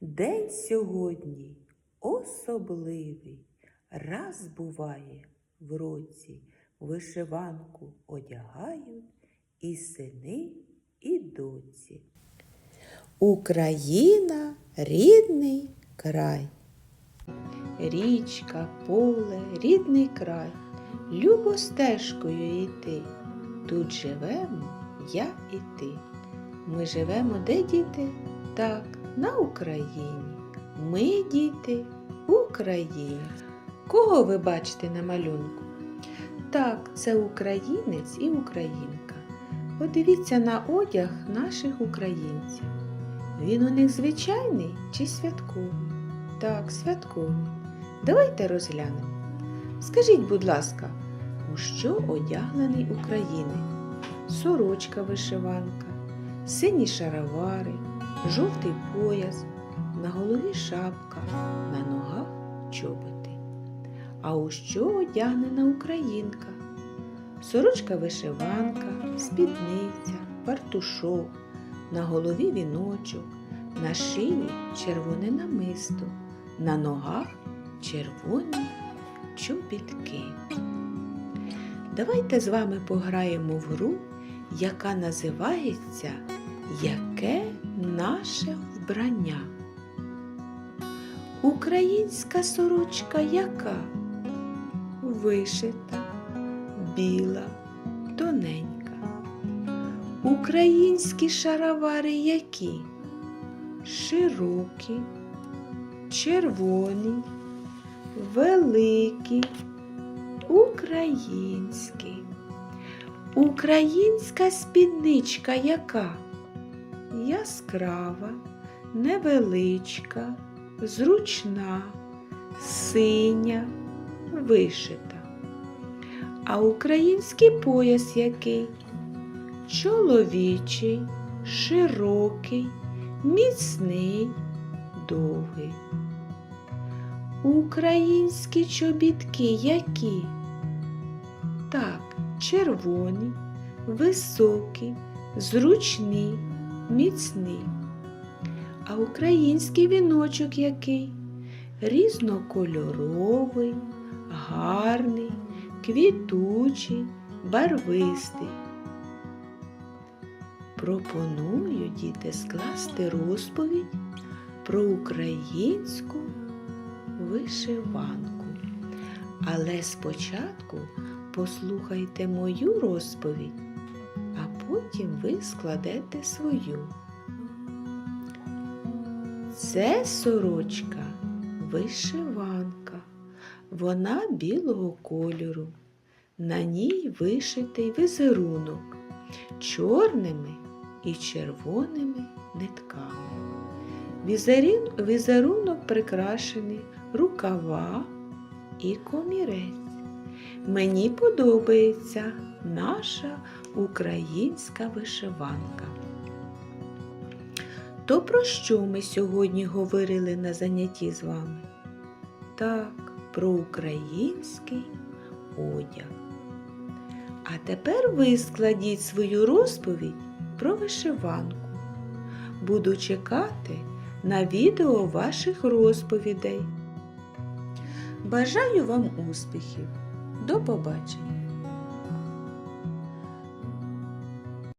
День сьогодні особливий. Раз буває в році вишиванку одягають і сини, і доці. Україна рідний край. Річка, поле, рідний край. Любо стежкою йти. Тут живемо я і ти. Ми живемо де діти? Так, на Україні. Ми діти України. Кого ви бачите на малюнку? Так, це українець і українка. Подивіться на одяг наших українців. Він у них звичайний чи святковий? Так, святковий. Давайте розглянемо. Скажіть, будь ласка, у що одягнений українець? Сорочка вишиванка, сині шаровари, жовтий пояс, на голові шапка, на ногах чоботи. А у що одягнена українка? Сорочка вишиванка, спідниця, фартушок, на голові віночок, на шиї червоне намисто, на ногах червоні чобітки. Давайте з вами пограємо в гру, яка називається Яке наше вбрання? Українська сорочка яка? Вишита, біла, тоненька. Українські шаровари які? Широкі, червоні, великі, українські. Українська спідничка яка? Яскрава, невеличка, зручна, синя, вишита. А український пояс який? Чоловічий, широкий, міцний, довгий. Українські чобітки які? Так, червоні, високі, зручні, міцні. А український віночок який? Різнокольоровий, гарний, квітучий, барвистий. Пропоную діти скласти розповідь про українську вишиванку. Але спочатку послухайте мою розповідь, потім ви складете свою. Це сорочка вишиванка. Вона білого кольору. На ній вишитий візерунок чорними і червоними нитками. Візерунок прикрашений рукава і комірець. Мені подобається наша українська вишиванка. То про що ми сьогодні говорили на занятті з вами? Так, про український одяг. А тепер ви складіть свою розповідь про вишиванку. Буду чекати на відео ваших розповідей. Бажаю вам успіхів! До побачення!